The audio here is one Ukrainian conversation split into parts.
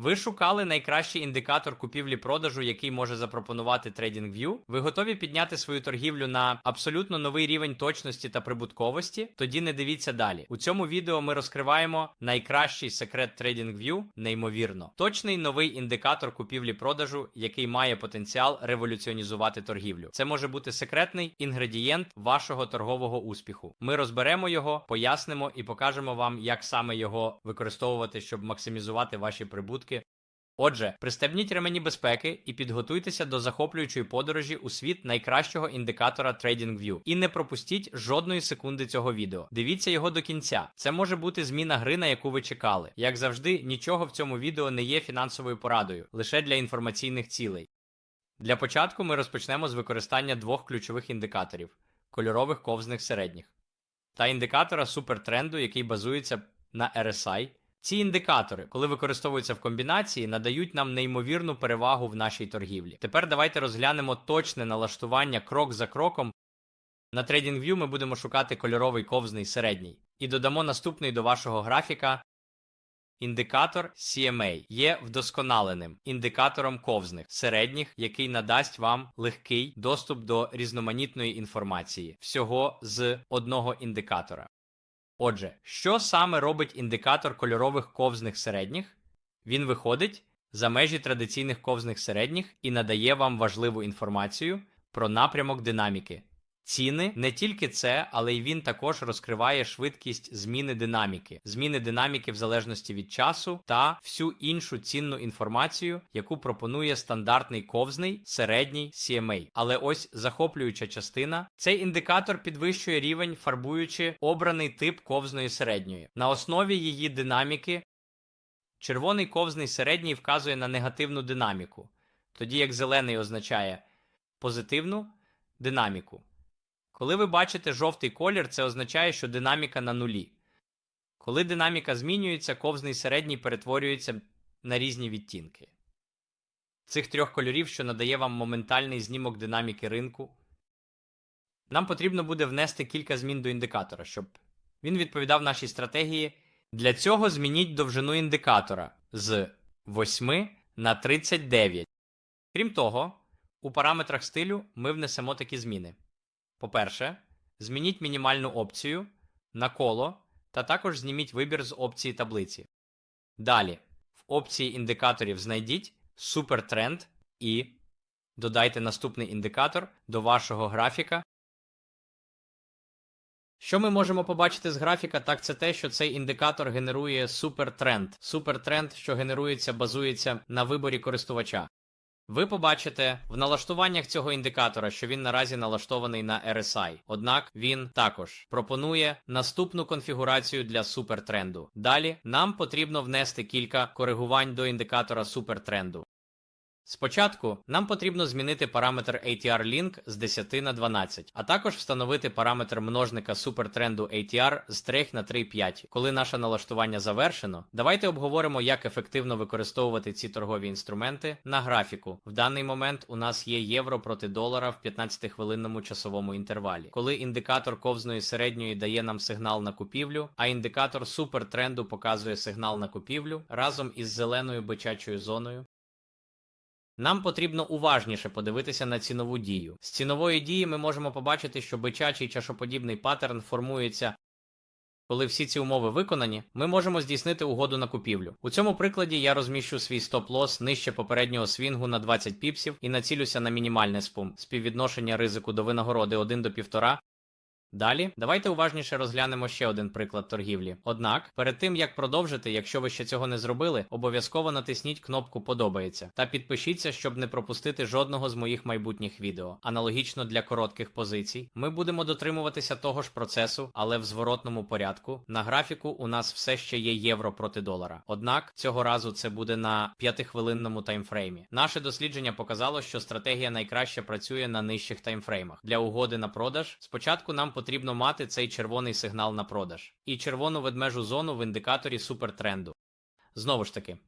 Ви шукали найкращий індикатор купівлі-продажу, який може запропонувати TradingView? Ви готові підняти свою торгівлю на абсолютно новий рівень точності та прибутковості? Тоді не дивіться далі. У цьому відео ми розкриваємо найкращий секрет TradingView, неймовірно. Точний новий індикатор купівлі-продажу, який має потенціал революціонізувати торгівлю. Це може бути секретний інгредієнт вашого торгового успіху. Ми розберемо його, пояснимо і покажемо вам, як саме його використовувати, щоб максимізувати ваші прибутки. Отже, пристебніть ремені безпеки і підготуйтеся до захоплюючої подорожі у світ найкращого індикатора TradingView. І не пропустіть жодної секунди цього відео. Дивіться його до кінця. Це може бути зміна гри, на яку ви чекали. Як завжди, нічого в цьому відео не є фінансовою порадою, лише для інформаційних цілей. Для початку ми розпочнемо з використання двох ключових індикаторів кольорових ковзних середніх та індикатора супертренду, який базується на RSI. Ці індикатори, коли використовуються в комбінації, надають нам неймовірну перевагу в нашій торгівлі. Тепер давайте розглянемо точне налаштування крок за кроком. На TradingView ми будемо шукати кольоровий ковзний середній і додамо наступний до вашого графіка. Індикатор CMA є вдосконаленим індикатором ковзних середніх, який надасть вам легкий доступ до різноманітної інформації всього з одного індикатора. Отже, що саме робить індикатор кольорових ковзних середніх? Він виходить за межі традиційних ковзних середніх і надає вам важливу інформацію про напрямок динаміки. Ціни не тільки це, але й він також розкриває швидкість зміни динаміки, зміни динаміки в залежності від часу та всю іншу цінну інформацію, яку пропонує стандартний ковзний середній CMA. Але ось захоплююча частина: цей індикатор підвищує рівень, фарбуючи обраний тип ковзної середньої. На основі її динаміки червоний ковзний середній вказує на негативну динаміку, тоді як зелений означає позитивну динаміку. Коли ви бачите жовтий колір, це означає, що динаміка на нулі. Коли динаміка змінюється, ковзний середній перетворюється на різні відтінки. Цих трьох кольорів, що надає вам моментальний знімок динаміки ринку. Нам потрібно буде внести кілька змін до індикатора, щоб він відповідав нашій стратегії. Для цього змініть довжину індикатора з 8 на 39. Крім того, у параметрах стилю ми внесемо такі зміни. По-перше, змініть мінімальну опцію на коло та також зніміть вибір з опції таблиці. Далі, в опції індикаторів знайдіть супертренд і додайте наступний індикатор до вашого графіка. Що ми можемо побачити з графіка, так це те, що цей індикатор генерує супертренд. Супертренд, що генерується, базується на виборі користувача. Ви побачите в налаштуваннях цього індикатора, що він наразі налаштований на RSI. Однак він також пропонує наступну конфігурацію для супертренду. Далі нам потрібно внести кілька коригувань до індикатора супертренду. Спочатку нам потрібно змінити параметр ATR Link з 10 на 12, а також встановити параметр множника супертренду ATR з 3 на 3,5. Коли наше налаштування завершено, давайте обговоримо, як ефективно використовувати ці торгові інструменти на графіку. В даний момент у нас є євро проти долара в 15-хвилинному часовому інтервалі. Коли індикатор ковзної середньої дає нам сигнал на купівлю, а індикатор супертренду показує сигнал на купівлю разом із зеленою бичачою зоною. Нам потрібно уважніше подивитися на цінову дію. З цінової дії ми можемо побачити, що бичачий чашоподібний паттерн формується. Коли всі ці умови виконані, ми можемо здійснити угоду на купівлю. У цьому прикладі я розміщу свій стоп-лос нижче попереднього свінгу на 20 піпсів і націлюся на мінімальне спум співвідношення ризику до винагороди 1 до 1,5. Далі, давайте уважніше розглянемо ще один приклад торгівлі. Однак, перед тим як продовжити, якщо ви ще цього не зробили, обов'язково натисніть кнопку Подобається та підпишіться, щоб не пропустити жодного з моїх майбутніх відео. Аналогічно для коротких позицій, ми будемо дотримуватися того ж процесу, але в зворотному порядку. На графіку у нас все ще є євро проти долара. Однак цього разу це буде на 5-хвилинному таймфреймі. Наше дослідження показало, що стратегія найкраще працює на нижчих таймфреймах. Для угоди на продаж спочатку нам потрібно мати цей червоний сигнал на продаж і червону ведмежу зону в індикаторі супертренду. Знову ж таки,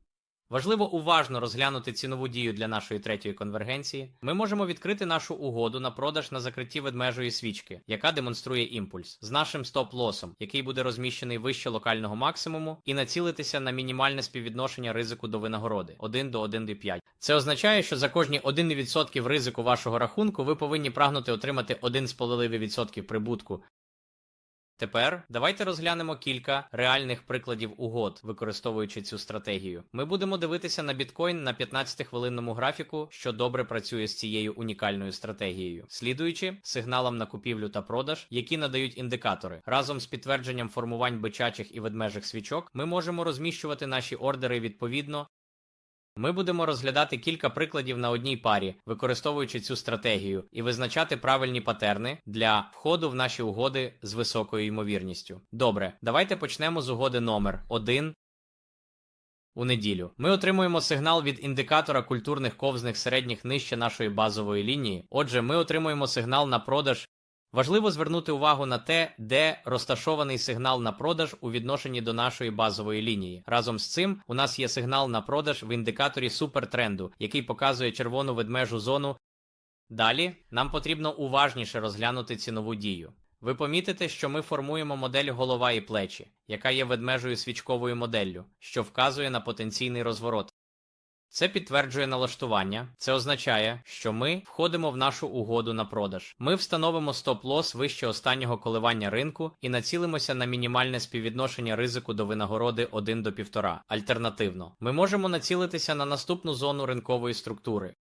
Важливо уважно розглянути цінову дію для нашої третьої конвергенції. Ми можемо відкрити нашу угоду на продаж на закритті ведмежої свічки, яка демонструє імпульс з нашим стоп-лосом, який буде розміщений вище локального максимуму, і націлитися на мінімальне співвідношення ризику до винагороди 1 до 1,5. Це означає, що за кожні 1% ризику вашого рахунку ви повинні прагнути отримати 1,5% прибутку. Тепер давайте розглянемо кілька реальних прикладів угод, використовуючи цю стратегію. Ми будемо дивитися на біткоін на 15-хвилинному графіку, що добре працює з цією унікальною стратегією, слідуючи сигналам на купівлю та продаж, які надають індикатори. Разом з підтвердженням формувань бичачих і ведмежих свічок, ми можемо розміщувати наші ордери відповідно. Ми будемо розглядати кілька прикладів на одній парі, використовуючи цю стратегію, і визначати правильні патерни для входу в наші угоди з високою ймовірністю. Добре, давайте почнемо з угоди номер 1 у неділю. Ми отримуємо сигнал від індикатора культурних ковзних середніх нижче нашої базової лінії. Отже, ми отримуємо сигнал на продаж. Важливо звернути увагу на те, де розташований сигнал на продаж у відношенні до нашої базової лінії. Разом з цим у нас є сигнал на продаж в індикаторі супертренду, який показує червону ведмежу зону. Далі нам потрібно уважніше розглянути цінову дію. Ви помітите, що ми формуємо модель голова і плечі, яка є ведмежою свічковою моделлю, що вказує на потенційний розворот. Це підтверджує налаштування. Це означає, що ми входимо в нашу угоду на продаж. Ми встановимо стоп-лос вище останнього коливання ринку і націлимося на мінімальне співвідношення ризику до винагороди 1 до 1,5. Альтернативно, ми можемо націлитися на наступну зону ринкової структури.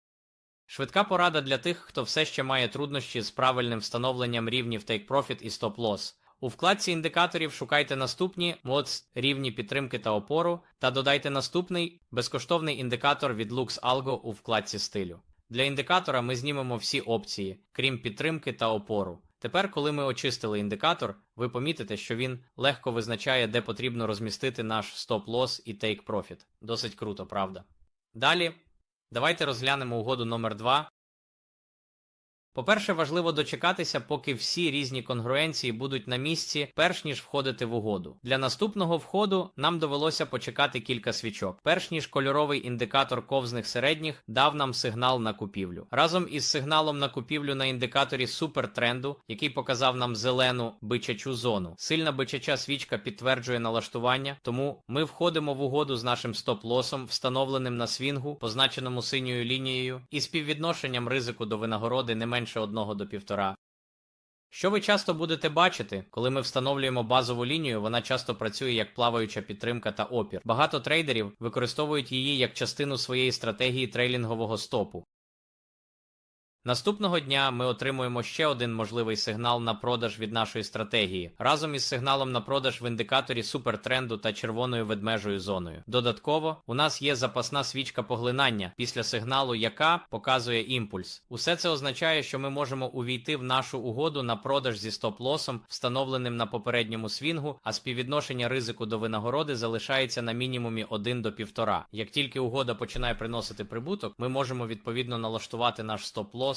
Швидка порада для тих, хто все ще має труднощі з правильним встановленням рівнів Take Profit і Stop Loss. У вкладці індикаторів шукайте наступні MODS рівні підтримки та опору, та додайте наступний безкоштовний індикатор від LuxAlgo у вкладці стилю. Для індикатора ми знімемо всі опції, крім підтримки та опору. Тепер, коли ми очистили індикатор, ви помітите, що він легко визначає, де потрібно розмістити наш стоп-лосс і Take Profit. Досить круто, правда? Далі, давайте розглянемо угоду номер 2 по-перше, важливо дочекатися, поки всі різні конгруенції будуть на місці, перш ніж входити в угоду. Для наступного входу нам довелося почекати кілька свічок, перш ніж кольоровий індикатор ковзних середніх дав нам сигнал на купівлю. Разом із сигналом на купівлю на індикаторі супертренду, який показав нам зелену бичачу зону. Сильна бичача свічка підтверджує налаштування, тому ми входимо в угоду з нашим стоп-лосом, встановленим на свінгу, позначеному синьою лінією, і співвідношенням ризику до винагороди не менше 1 до 1,5. Що ви часто будете бачити, коли ми встановлюємо базову лінію, вона часто працює як плаваюча підтримка та опір. Багато трейдерів використовують її як частину своєї стратегії трейлінгового стопу. Наступного дня ми отримуємо ще один можливий сигнал на продаж від нашої стратегії разом із сигналом на продаж в індикаторі супертренду та червоною ведмежою зоною. Додатково, у нас є запасна свічка поглинання після сигналу, яка показує імпульс. Усе це означає, що ми можемо увійти в нашу угоду на продаж зі стоп-лосом, встановленим на попередньому свінгу, а співвідношення ризику до винагороди залишається на мінімумі 1 до 1,5. Як тільки угода починає приносити прибуток, ми можемо відповідно налаштувати наш стоп-лос.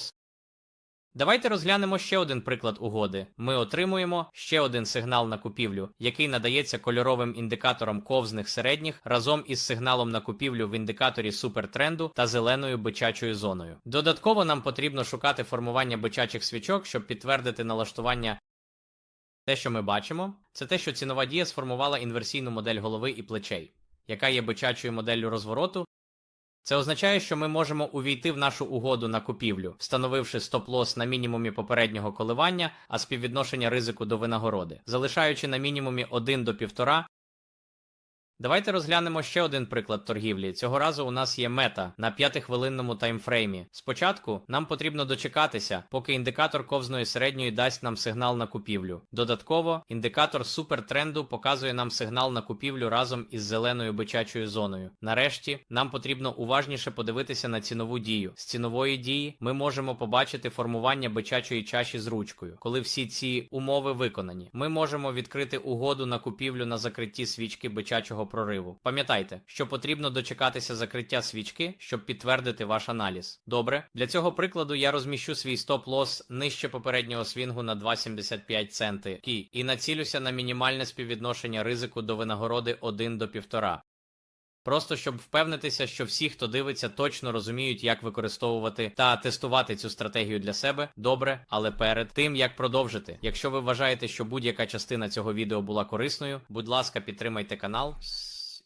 Давайте розглянемо ще один приклад угоди. Ми отримуємо ще один сигнал на купівлю, який надається кольоровим індикатором ковзних середніх разом із сигналом на купівлю в індикаторі супертренду та зеленою бичачою зоною. Додатково нам потрібно шукати формування бичачих свічок, щоб підтвердити налаштування. Те, що ми бачимо, це те, що цінова дія сформувала інверсійну модель голови і плечей, яка є бичачою моделлю розвороту. Це означає, що ми можемо увійти в нашу угоду на купівлю, встановивши стоп-лос на мінімумі попереднього коливання, а співвідношення ризику до винагороди, залишаючи на мінімумі 1 до 1,5. Давайте розглянемо ще один приклад торгівлі. Цього разу у нас є мета на 5-хвилинному таймфреймі. Спочатку нам потрібно дочекатися, поки індикатор ковзної середньої дасть нам сигнал на купівлю. Додатково, індикатор супертренду показує нам сигнал на купівлю разом із зеленою бичачою зоною. Нарешті нам потрібно уважніше подивитися на цінову дію. З цінової дії ми можемо побачити формування бичачої чаші з ручкою. Коли всі ці умови виконані, ми можемо відкрити угоду на купівлю на закритті свічки бичачого прориву. Пам'ятайте, що потрібно дочекатися закриття свічки, щоб підтвердити ваш аналіз. Добре, для цього прикладу я розміщу свій стоп-лос нижче попереднього свінгу на 2,75 центи і націлюся на мінімальне співвідношення ризику до винагороди 1 до 1,5. Просто щоб впевнитися, що всі, хто дивиться, точно розуміють, як використовувати та тестувати цю стратегію для себе. Добре, але перед тим як продовжити, якщо ви вважаєте, що будь-яка частина цього відео була корисною, будь ласка, підтримайте канал.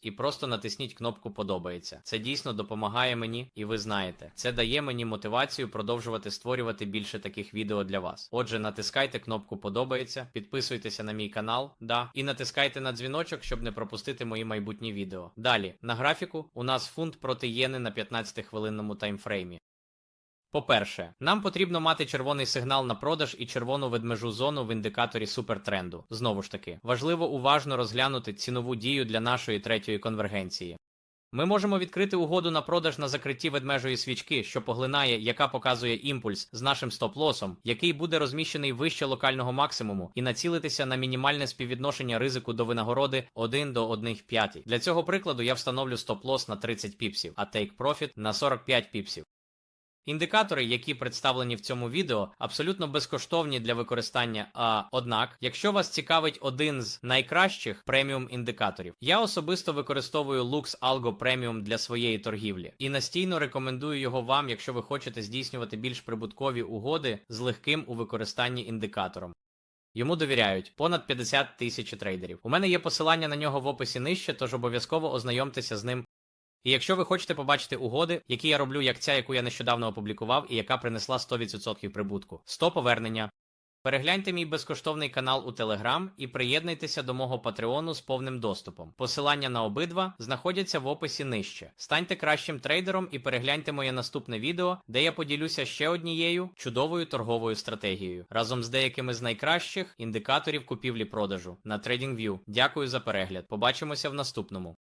І просто натисніть кнопку подобається. Це дійсно допомагає мені, і ви знаєте, це дає мені мотивацію продовжувати створювати більше таких відео для вас. Отже, натискайте кнопку подобається, підписуйтеся на мій канал, да, і натискайте на дзвіночок, щоб не пропустити мої майбутні відео. Далі на графіку у нас фунт проти єни на 15 хвилинному таймфреймі. По-перше, нам потрібно мати червоний сигнал на продаж і червону ведмежу зону в індикаторі супертренду. Знову ж таки, важливо уважно розглянути цінову дію для нашої третьої конвергенції. Ми можемо відкрити угоду на продаж на закритті ведмежої свічки, що поглинає, яка показує імпульс з нашим стоп-лосом, який буде розміщений вище локального максимуму, і націлитися на мінімальне співвідношення ризику до винагороди 1 до 1,5. Для цього прикладу я встановлю стоп-лос на 30 піпсів, а take profit на 45 піпсів. Індикатори, які представлені в цьому відео, абсолютно безкоштовні для використання. А однак, якщо вас цікавить один з найкращих преміум індикаторів, я особисто використовую Lux Algo Premium для своєї торгівлі і настійно рекомендую його вам, якщо ви хочете здійснювати більш прибуткові угоди з легким у використанні індикатором. Йому довіряють понад 50 тисяч трейдерів. У мене є посилання на нього в описі нижче, тож обов'язково ознайомтеся з ним і якщо ви хочете побачити угоди, які я роблю, як ця, яку я нещодавно опублікував, і яка принесла 100% прибутку, 100 повернення. Перегляньте мій безкоштовний канал у Telegram і приєднуйтеся до мого Патреону з повним доступом. Посилання на обидва знаходяться в описі нижче. Станьте кращим трейдером і перегляньте моє наступне відео, де я поділюся ще однією чудовою торговою стратегією разом з деякими з найкращих індикаторів купівлі-продажу на TradingView. Дякую за перегляд. Побачимося в наступному.